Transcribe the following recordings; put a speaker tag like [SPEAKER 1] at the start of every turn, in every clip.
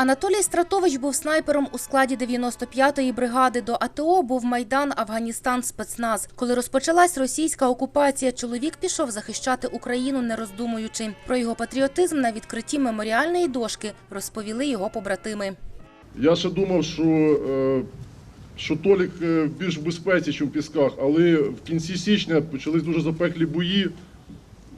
[SPEAKER 1] Анатолій Стратович був снайпером у складі 95-ї бригади. До АТО був Майдан, Афганістан, спецназ. Коли розпочалась російська окупація, чоловік пішов захищати Україну, не роздумуючи. Про його патріотизм на відкритті меморіальної дошки розповіли його побратими.
[SPEAKER 2] Я ще думав, що, е, що Толік е, більш в безпеці, ніж в пісках, але в кінці січня почались дуже запеклі бої,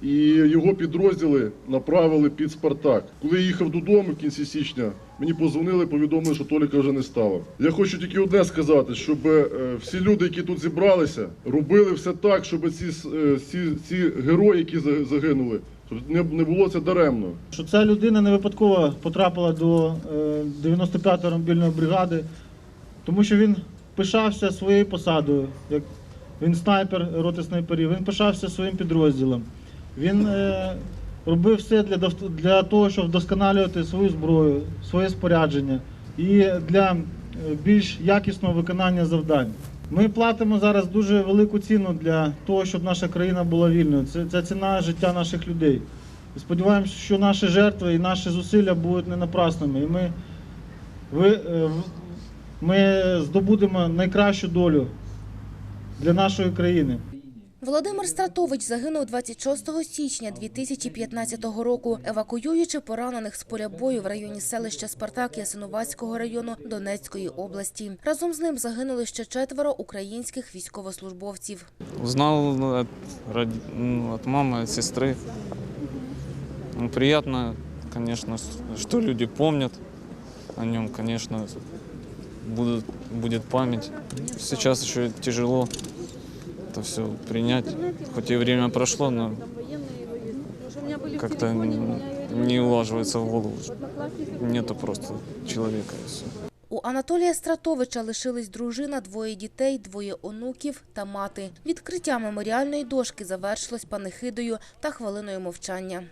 [SPEAKER 2] і його підрозділи направили під Спартак. Коли я їхав додому в кінці січня, мені позвонили, повідомили, що Толіка вже не стало. Я хочу тільки одне сказати, щоб е, всі люди, які тут зібралися, робили все так, щоб ці, е, ці, ці герої, які загинули, щоб не, було це даремно.
[SPEAKER 3] що ця людина не випадково потрапила до е, 95-ї мобільної бригади, тому що він пишався своєю посадою, як він снайпер роти снайперів, він пишався своїм підрозділом. Він е, робив все для, для того, щоб вдосконалювати свою зброю, своє спорядження і для е, більш якісного виконання завдань. Ми платимо зараз дуже велику ціну для того, щоб наша країна була вільною. Це, це ціна життя наших людей. І сподіваємося, що наші жертви і наші зусилля будуть не напрасними. І ми, ви, е, ми здобудемо найкращу долю для нашої країни.
[SPEAKER 1] Володимир Стратович загинув 26 січня 2015 року, евакуюючи поранених з поля бою в районі селища Спартак Ясиновацького району Донецької області. Разом з ним загинули ще четверо українських військовослужбовців.
[SPEAKER 4] От, роди- ну, от мамы, от сестры. Ну, приятно, конечно, с- люди помнят о конечно, будут, будет память. Сейчас еще тяжело это все принять. Хоть и время прошло, но как-то не улаживается в голову. Нету просто человека и все.
[SPEAKER 1] У Анатолія Стратовича лишились дружина, двоє дітей, двоє онуків та мати. Відкриття меморіальної дошки завершилось панихидою та хвилиною мовчання.